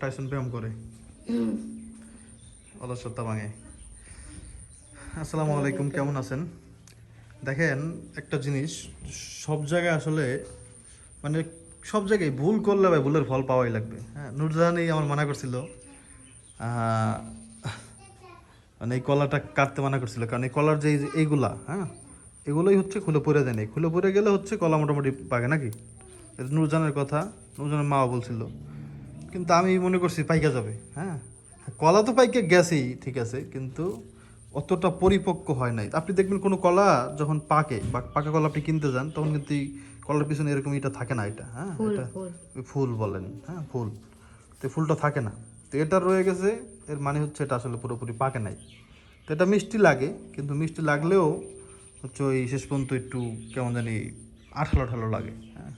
Tyson ব্যায়াম করে। অলসতা ভাঙে। আসসালামু আলাইকুম কেমন আছেন? দেখেন একটা জিনিস সব জায়গায় আসলে মানে সব জায়গায় ভুল করলে ভাই ভুলের ফল পাওয়াই লাগবে। হ্যাঁ নুরজাহানই আমার মানা করছিল। মানে এই কলাটা কাটতে মানা করছিল। কারণ এই কলার যে এই যে- এইগুলা হ্যাঁ এগুলোই হচ্ছে খুলে পড়ে দেয় নাই। খুলে পড়ে গেলে হচ্ছে কলা মোটামুটি পাকে নাকি? এটা নুরজানের কথা। নুরজানের মাও বলছিল। কিন্তু আমি মনে করছি পাইকা যাবে হ্যাঁ? কলা তো পাইকা গেছেই ঠিক আছে কিন্তু অতটা পরিপক্ক হয় নাই। আপনি দেখবেন কোনো কলা যখন পাকে বা পাকা কলা আপনি কিনতে যান তখন কিন্তু এই কলার পিছনে এরকম এটা থাকে না এটা হ্যাঁ? এটা ফুল। ওই ফুল বলেন হ্যাঁ ফুল। তো ফুলটা থাকে না। তো এটা রয়ে গেছে এর মানে হচ্ছে এটা আসলে পুরোপুরি পাকে নাই। তো এটা মিষ্টি লাগে কিন্তু মিষ্টি লাগলেও হচ্ছে ওই শেষ পর্যন্ত একটু কেমন জানি আঠালো আঠালো লাগে হ্যাঁ?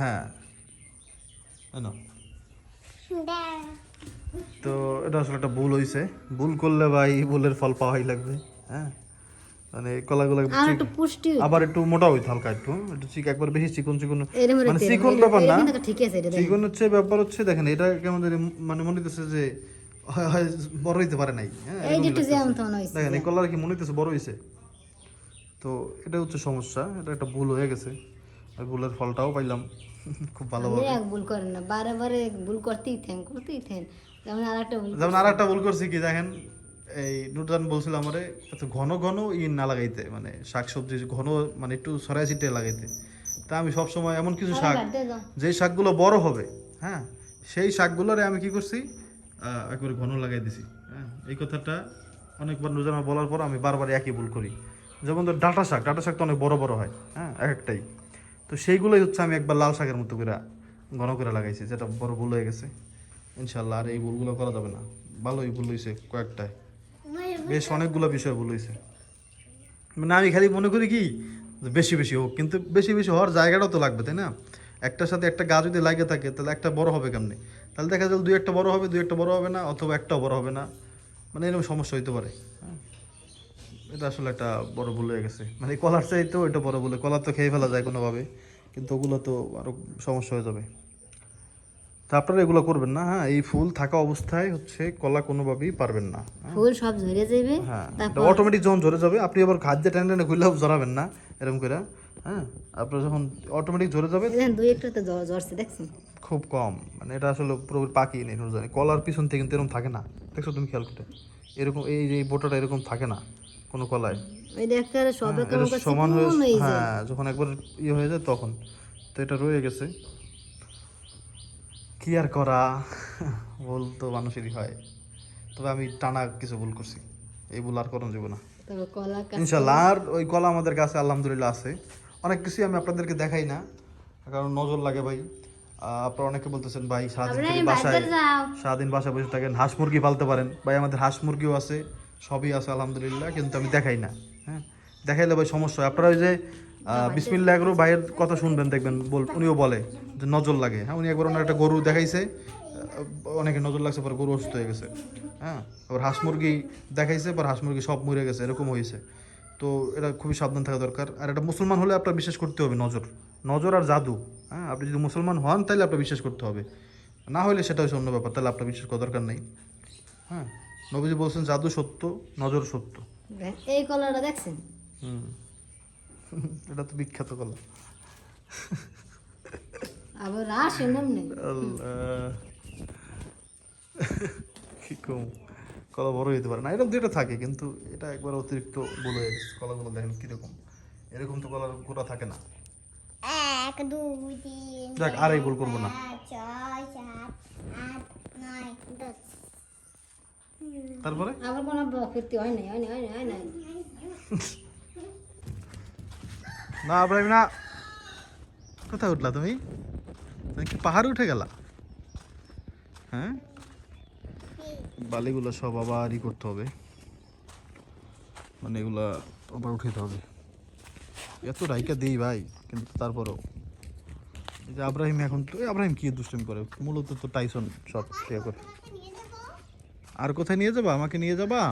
হ্যাঁ। না? তো এটা আসলে একটা ভুল হয়েছে ভুল করলে ভাই ভুলের ফল পাওয়াই লাগবে হ্যাঁ? মানে কলাগুলো আবার একটু মোটা হইতে হালকা একটু একটু চিক একবার বেশি চিকন চিকন মানে চিকন ব্যাপার না। চিকন হচ্ছে ব্যাপার হচ্ছে দেখেন এটা কেমন মানে মনে হইতেছে যে বড় হইতে পারে নাই হ্যাঁ? দেখেন এই কলার কি মনে হইতেছে বড় হইছে? তো এটা হচ্ছে সমস্যা এটা একটা ভুল হয়ে গেছে। আর ভুলের ফলটাও পাইলাম। খুব ভালোভাবে আপনি এক ভুল করেন না বারে বারে ভুল করতেই থাকেন করতেই থাকেন যেমন আর একটা ভুল যেমন আর একটা ভুল করছি কি দেখেন এই নুরজান বলছিল আমারে এত ঘন ঘন ই না লাগাইতে মানে শাক সবজি ঘন মানে একটু সরাই ছিটে লাগাইতে। তা আমি সবসময় এমন কিছু শাক দাও। শাকগুলো বড় হবে হ্যাঁ সেই শাকগুলোরে আমি কি করছি একবারে ঘন লাগাই দিছি হ্যাঁ এই কথাটা অনেকবার নুরজান বলার পর আমি বারবার একই ভুল করি। যেমন ধর ডাটা শাক ডাটা শাক তো অনেক বড় বড় হয় হ্যাঁ এক একটাই। তো সেইগুলোই হচ্ছে আমি একবার লাল শাকের মতো করে ঘন করে লাগাইছি, যেটা বড় ভুল হয়ে গেছে। ইনশাল্লাহ আর এই ভুলগুলো করা যাবে না। ভালোই ভুল হয়েছে কয়েকটায়। বেশ অনেকগুলো বিষয় ভুল হয়েছে মানে আমি খালি মনে করি কি বেশি বেশি হোক, কিন্তু বেশি বেশি হওয়ার জায়গাটাও তো লাগবে, তাই না? একটার সাথে একটা গাছ যদি লাগে থাকে, তাহলে একটা বড় হবে কেমনি? তাহলে দেখা যাবে দুই একটা বড় হবে, দুই একটা বড় হবে না, অথবা একটাও বড় হবে না। মানে এরকম সমস্যা হইতে পারে। হ্যাঁ। এটা আসলে একটা বড় ভুল হয়ে গেছে। মানে কলার চাইতেও এটা বড় বলে কলার তো খেয়ে ফেলা যায় কোনোভাবে কিন্তু ওগুলো তো আরও সমস্যা হয়ে যাবে। তা আপনারা এগুলো করবেন না হ্যাঁ? এই ফুল থাকা অবস্থায় হচ্ছে কলা কোনোভাবেই পারবেন না হ্যাঁ? ফুল সব ঝরে যাবে হ্যাঁ অটোমেটিক যখন ঝরে যাবে আপনি আবার খাদ্য টেনে টেনে খুললেও ঝরাবেন না এরকম করে হ্যাঁ? আপনার যখন অটোমেটিক ঝরে যাবে দুই একটা তো জ্বরছে দেখছেন? খুব কম। মানে এটা আসলে পুরো পাকি নেই কলার পিছন থেকে কিন্তু এরকম থাকে না। দেখছ তুমি খেয়াল করে এরকম এই যে বোটাটা এরকম থাকে না। কোনো কলায়। হ্যাঁ, সমান হয়ে হ্যাঁ যখন একবার ইয়ে হয়ে যায় তখন। তো এটা রয়ে গেছে। কি আর করা? ভুল তো মানুষেরই হয়। তবে আমি টানা কিছু ভুল করছি। এই ভুল আর যাবে না। ইনশাল্লাহ আর ওই কলা আমাদের কাছে আলহামদুলিল্লাহ আছে। অনেক কিছুই আমি আপনাদেরকে দেখাই না কারণ নজর লাগে ভাই। আপনারা অনেকে বলতেছেন ভাই সারাদিন বাসায় সারাদিন বাসায় বসে থাকেন হাঁস মুরগি পালতে পারেন। ভাই আমাদের হাঁস মুরগিও আছে। সবই আছে আলহামদুলিল্লাহ কিন্তু আমি দেখাই না হ্যাঁ? দেখাইলে ভাই সমস্যা হয়। আপনারা ওই যে বিসমিল্লা এগুলো ভাইয়ের কথা শুনবেন দেখবেন বল উনিও বলে যে নজর লাগে। হ্যাঁ উনি একবার ওনার একটা গরু দেখাইছে অনেকে নজর লাগছে পরে গরু অসুস্থ হয়ে গেছে হ্যাঁ? আবার হাঁস মুরগি দেখাইছে পর হাঁস মুরগি সব মরে গেছে এরকম হয়েছে। তো এটা খুবই সাবধান থাকা দরকার। আর এটা মুসলমান হলে আপনার বিশ্বাস করতে হবে নজর। নজর আর জাদু হ্যাঁ? আপনি যদি মুসলমান হন তাহলে আপনার বিশ্বাস করতে হবে। না হলে সেটা হচ্ছে অন্য ব্যাপার তাহলে আপনার বিশ্বাস করার দরকার নেই হ্যাঁ? নবীজি বলছেন জাদু সত্য নজর সত্য। এই কলাটা দেখছেন? হুম। এটা তো বিখ্যাত কলা। আবার রাস এমন নেই। আল্লাহ। কি কম? কলা বড় হইতে পারে। না এরকম দুটো থাকে কিন্তু এটা একবার অতিরিক্ত বলে হয়ে গেছে। কলাগুলো দেখেন কীরকম। এরকম তো কলার গোড়া থাকে না। এক দুই তিন যাক আর এই ভুল করব না। ছয় সাত আট নয় দশ। তারপরে? আবার কোনো বকৃতি হয় নাই হয় নাই হয় নাই হয় নাই। না আব্রাহিম না। কোথায় উঠলা তুমি? তুমি কি পাহাড়ে উঠে গেলা? হ্যাঁ? বালিগুলো সব আবার ই করতে হবে। মানে এগুলা আবার উঠাইতে হবে। এত রাইকা দিই ভাই কিন্তু তারপরও। এই যে আব্রাহিম এখন তো আব্রাহিম কি দুষ্টুমি করে? মূলত তো টাইসন সব ইয়ে করে। আর কোথায় নিয়ে যাবা? আমাকে নিয়ে যাবা?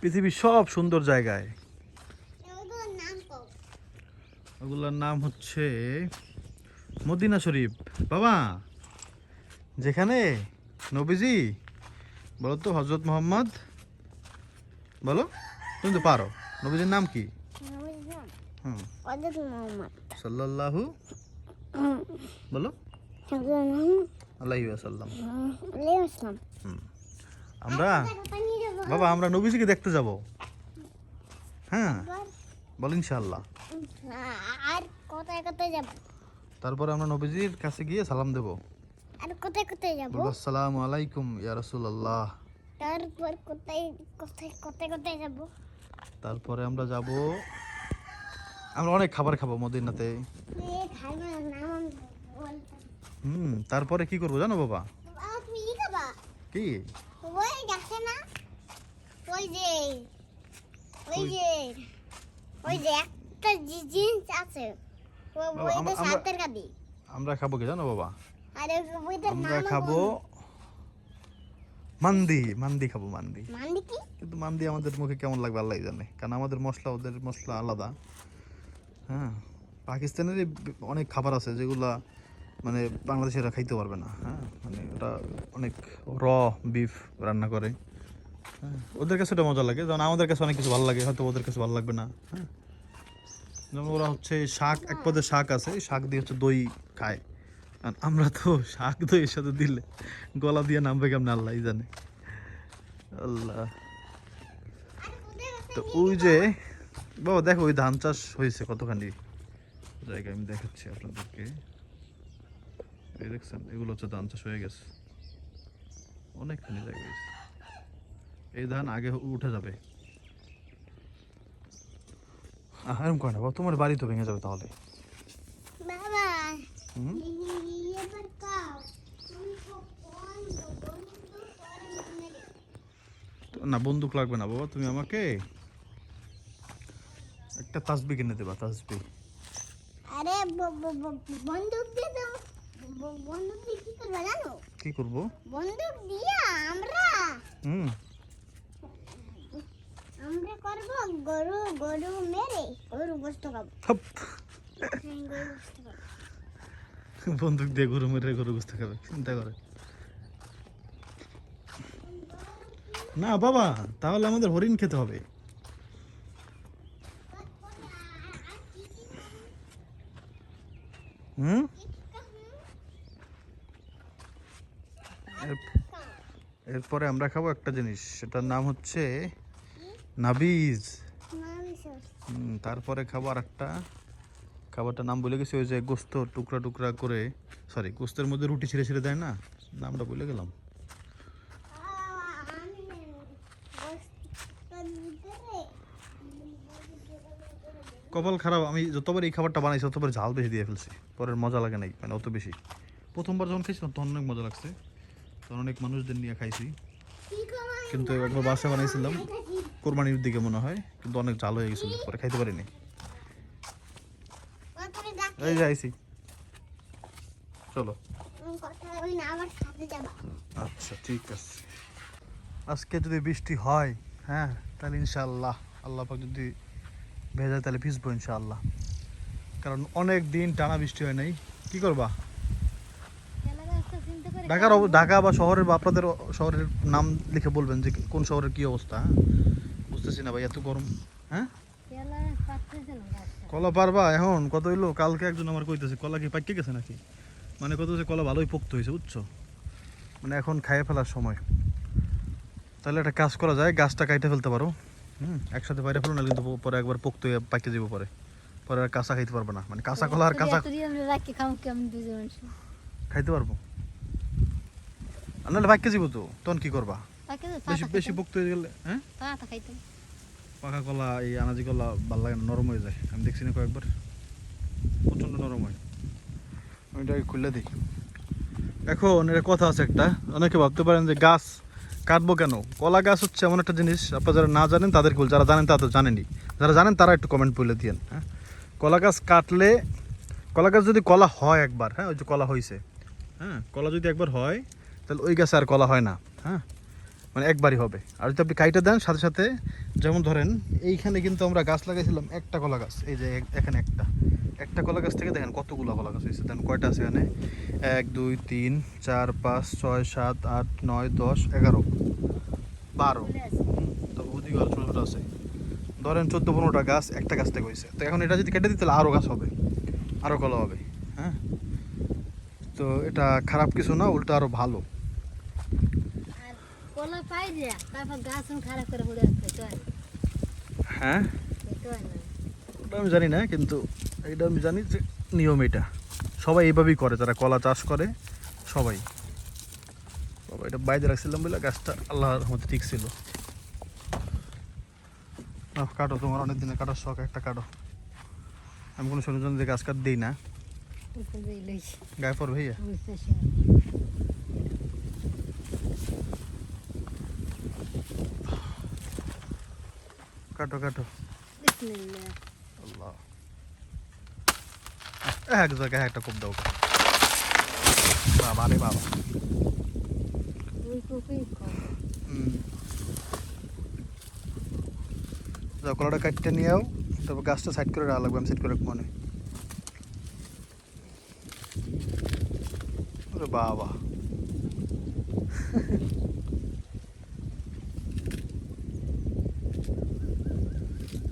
পৃথিবীর সব সুন্দর জায়গায়। ওগুলোর নাম হচ্ছে মদিনা শরীফ। বাবা যেখানে? নবীজি? বলো তো হজরত মোহাম্মদ? বলো তুমি তো পারো। নবীজির নাম কি? হুম। সাল্লাল্লাহু? বলো। আল্লাহি সাল্লাম ইসলাম আমরা? বাবা আমরা নবীজিকে দেখতে যাব। হ্যাঁ বল ইনশাআল্লাহ। আর কোথায় কোথায় যাব? তারপরে আমরা নবীজির কাছে গিয়ে সালাম দেব। আর কোথায় কোথায় যাব? বলব আসসালামু আলাইকুম ইয়া রাসূলুল্লাহ। তারপর কোথায় কোথায় কোথায় কোথায় যাব? তারপরে আমরা যাব আমরা অনেক খাবার খাব মদিনাতে। হুম তারপরে কি করব জানো বাবা? কি? ওই দেখছে না। ওই যে ওই যে ওই যে একটা জিনিস আছে। ওইটা সাতের কাদি আমরা খাব কি জানো বাবা? আর ওইটার আমরা খাব মান্দি মান্দি খাব মান্দি। মান্দি কি? কিন্তু মান্দি আমাদের মুখে কেমন লাগবে আল্লাহ জানে। কারণ আমাদের মশলা ওদের মশলা আলাদা। হ্যাঁ পাকিস্তানের অনেক খাবার আছে যেগুলা মানে বাংলাদেশিরা খাইতে পারবে না হ্যাঁ? মানে ওটা অনেক র বিফ রান্না করে হ্যাঁ? ওদের কাছে ওটা মজা লাগে, যেমন আমাদের কাছে অনেক কিছু ভালো লাগে, হয়তো ওদের কাছে ভালো লাগবে না হ্যাঁ? যেমন ওরা হচ্ছে শাক, এক পদে শাক আছে শাক দিয়ে হচ্ছে দই খায়। আর আমরা তো শাক দইয়ের সাথে দিলে গলা দিয়ে নামবে কেমন, আল্লাহ জানে। আল্লাহ। তো ওই যে, বাবা দেখো ওই ধান চাষ হয়েছে কতখানি? জায়গা আমি দেখাচ্ছি আপনাদেরকে। এই দেখছেন এগুলো হচ্ছে ধান চাষ হয়ে গেছে। অনেকখানি জায়গা হয়েছে এই ধান আগে উঠে যাবে। এরকম করে না তোমার বাড়ি তো ভেঙে যাবে তাহলে। না বন্দুক লাগবে না বাবা তুমি আমাকে একটা তাসবি কিনে দেবা তাসবি। আরে বন্দুক দিয়ে ব- বন্দুক দিয়ে কি করবে জানো? কি করব? বন্দুক দিয়ে আমরা হুম। আমরা করব গরু গরু মেরে গরু খাব। হাপ। হ্যাঁ, বন্দুক দিয়ে গরু মেরে গরু বুঝতে খাবে চিন্তা করে। না বাবা তাহলে আমাদের হরিণ খেতে হবে। হুম এর- এরপরে আমরা খাব একটা জিনিস, সেটার নাম হচ্ছে নাবিজ। তারপরে খাব আর একটা খাবারটার নাম বলে গেছি, ওই যে গোস্ত টুকরা টুকরা করে সরি গোস্তের মধ্যে রুটি ছিঁড়ে ছিঁড়ে দেয় না? নামটা বলে গেলাম। কপাল খারাপ, আমি যতবার এই খাবারটা বানাইছি, ততবার ঝাল বেশি দিয়ে ফেলছি। পরের মজা লাগে নাই মানে অত বেশি। প্রথমবার যখন খাইছিলাম, তখন অনেক মজা লাগছে। তখন অনেক মানুষদের নিয়ে খাইছি। কিন্তু একবার বাসা বানাইছিলাম কোরবানির দিকে মনে হয় কিন্তু অনেক ঝাল হয়ে গেছিল পরে খাইতে পারিনি। এই যে আইছি। চলো। আচ্ছা ঠিক আছে। আজকে যদি বৃষ্টি হয় হ্যাঁ তাহলে ইনশাআল্লাহ আল্লাহ পাক যদি ভেজায় তাহলে ভিজবো ইনশাআল্লাহ। কারণ অনেক দিন টানা বৃষ্টি হয় নাই। কি করবা? ঢাকার ঢাকা বা শহরের বা আপনাদের শহরের নাম লিখে বলবেন যে কোন শহরের কি অবস্থা হ্যাঁ? বুঝতেছি না ভাই এত গরম হ্যাঁ? কলা পারবা এখন? কত হইল? কালকে একজন আমার কইতেছে কলা কি পাইকে গেছে নাকি? মানে কত হচ্ছে কলা ভালোই পোক্ত হয়েছে বুঝছ? মানে এখন খাইয়ে ফেলার সময়। তাহলে একটা কাজ করা যায় গাছটা কাইটে ফেলতে পারো হুম? একসাথে বাইরে ফেলো না কিন্তু পরে একবার পোক্ত হয়ে পাইকে যাব পরে। পরে আর কাঁচা খাইতে পারবে না। মানে কাঁচা কলা আর কাঁচা খাইতে পারব? নাহলে পাইকে যাব তো তখন কি করবা? বেশি বেশি পোক্ত হয়ে গেলে হ্যাঁ? তা তা খাইতাম। পাকা কলা এই আনাজি কলা ভালো লাগে না নরম হয়ে যায়। আমি দেখছি না কয়েকবার। প্রচণ্ড নরম হয়। ওইটাকে খুলে দিই এখন এটা কথা আছে একটা অনেকে ভাবতে পারেন যে গাছ কাটবো কেন? কলা গাছ হচ্ছে এমন একটা জিনিস আপনারা যারা না জানেন তাদের বল যারা জানেন তারা তো জানেনই। যারা জানেন তারা একটু কমেন্ট বলে দিয়েন হ্যাঁ? কলা গাছ কাটলে কলা গাছ যদি কলা হয় একবার হ্যাঁ ওই যে কলা হয়েছে হ্যাঁ কলা যদি একবার হয় তাহলে ওই গাছে আর কলা হয় না হ্যাঁ? মানে একবারই হবে। আর যদি আপনি কাইটে দেন, সাথে সাথে যেমন ধরেন, এইখানে কিন্তু আমরা গাছ লাগাইছিলাম একটা কলা গাছ, এই যে এখানে একটা। একটা কলা গাছ থেকে দেখেন কতগুলো কলা গাছ হয়েছে। দেখেন কয়টা আছে এখানে? এক, দুই, তিন, চার, পাঁচ, ছয়, সাত, আট, নয়, দশ, এগারো। বারো। তো আরও ছোটো ছোটো আছে। ধরেন চোদ্দ, পনেরোটা গাছ একটা গাছ থেকে হয়েছে। তো এখন এটা যদি কেটে দিই, তাহলে আরও গাছ হবে। আরও কলা হবে হ্যাঁ? তো এটা খারাপ কিছু না, উল্টো আরও ভালো। কলা পাই দিয়া তারপর গাছ খারাপ করে পড়ে আসতে তো হয় না। না। আমি জানি না কিন্তু এইটা আমি জানি যে নিয়ম এটা। সবাই এইভাবেই করে যারা কলা চাষ করে সবাই। বাবা এটা বাইরে রাখছিলাম বলে গাছটা আল্লাহর রহমতে ঠিক ছিল। নাও, কাটো তোমার অনেক দিনের কাটার শখ একটা কাটো। আমি কোনো শোনার জন্য যে গাছ কাট দিই না। গায়ে পর ভাইয়া? কাটো কাটো। আল্লাহ। এক জায়গায় একটা কোপ দাও। বাবা। রে বাবা কলাটা কাটতে নিয়েও তারপর গাছটা সাইড করে রাখা লাগবে আমি সাইড করে রাখব মনে। বাবা।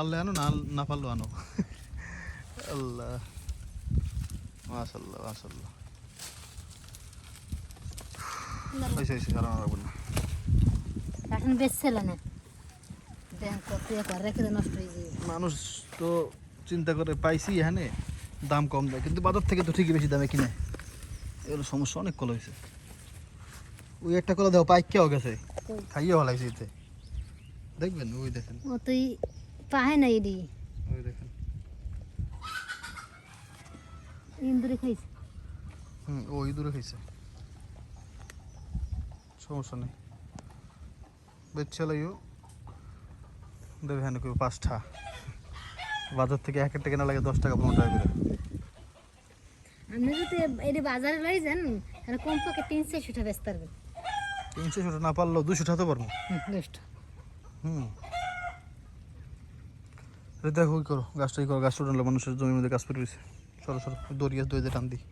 পারলে আনো না না পারল আনো। আল্লাহ। মাশাল্লাহ মাশাল্লাহ হয়েছে হয়েছে কারণ রাখব না এখন বেচছিল না? দেখ কত একবার রেখে দিয়ে নষ্ট যাবে। মানুষ তো চিন্তা করে পাইছি এখানে দাম কম দেয়। কিন্তু বাজার থেকে তো ঠিকই বেশি দামে কিনে। এগুলো সমস্যা অনেক কল হয়েছে ওই একটা কলা দেওয়া পাইকেও গেছে? খাইয়ে ভালো লাগছে দেখবেন ওই দেখেন। পাহে না এডি ওই দেখেন। ইন্দুরে খাইছে। হুম ওই দূরে খাইছে। সমস্যা নেই। বেচছে লাইও। দেবে হ্যাঁ কেউ পাঁচটা। বাজার থেকে এক একটা কেনা লাগে দশ টাকা পনেরো টাকা করে। আপনি যদি এটি বাজারে লই যান তাহলে কমপক্ষে তিন চারশো টাকা বেচতে পারবেন। তিনশো টাকা না পারলেও দুশো টাকা তো পারব। হুম। দেখো কি করো গাছটা কি করো? গাছটা টানলে মানুষের জমির মধ্যে গাছ পেরে রয়েছে সরো সরো দড়ি গাছ দড়িতে টান দিই।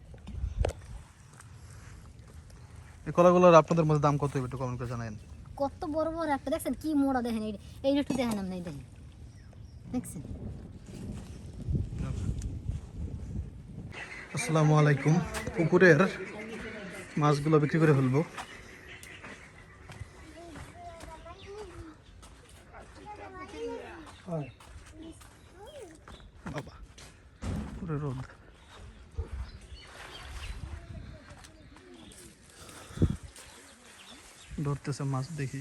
এই কলাগুলোর আপনাদের মধ্যে দাম কত হবে একটু কমেন্ট করে জানাবেন কত বড় বড় একটা দেখছেন কি মোড়া দেখেন এই এই একটু দেখেন আপনি দেখেন। দেখছেন? আসসালামু আলাইকুম। পুকুরের মাছগুলো বিক্রি করে ফেলব বাবা পুরো রোদ। ধরতেছে মাছ দেখি।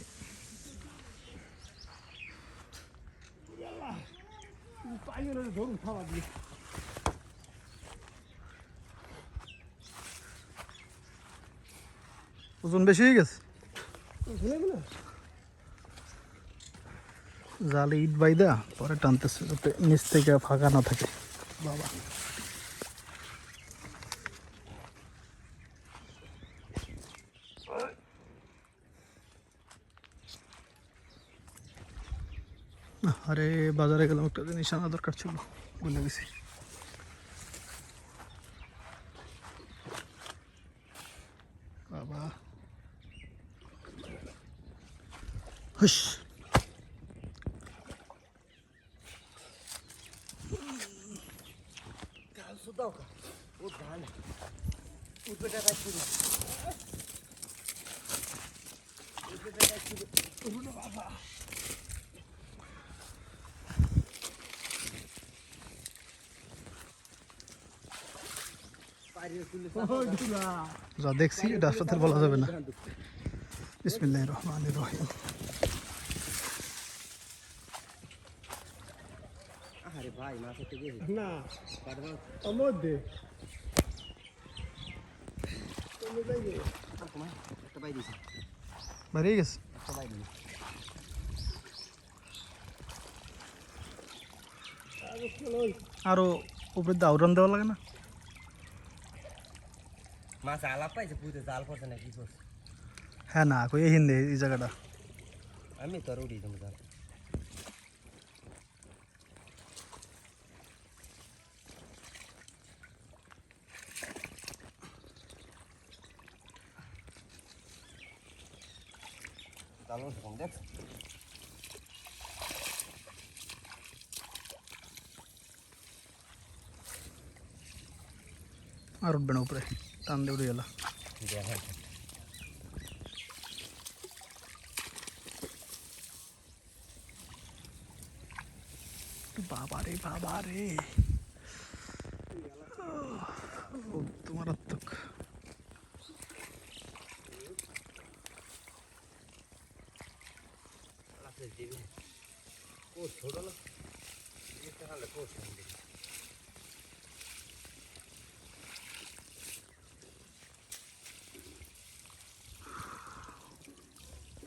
ওজন বেশি হয়ে গেছে? জালে ইট বাইদা, পরে টানতেছে যাতে নিচ থেকে ফাঁকা না থাকে। বাবা। আরে বাজারে গেলাম একটা জিনিস আনা দরকার ছিল বলে গেছি বাবা। হুস যা দেখছি এটা বলা যাবে না। বিসমিল্লাহ রহমান রহিম। দে। তুমি যাই গে তোমার একটা বাই দিছি। আরও উপরে দাউরান দেওয়া লাগে না? মাছ আলাপ পাইছে পুঁতে জাল পড়ছে না কি করছে হ্যাঁ না কই এই হিন্দে এই জায়গাটা আমি তো আর উড়িয়ে দেবো জাল জাল উঠছে কম দেখ আর উঠবে না উপরে টান দিয়ে উঠে গেল। বাবা রে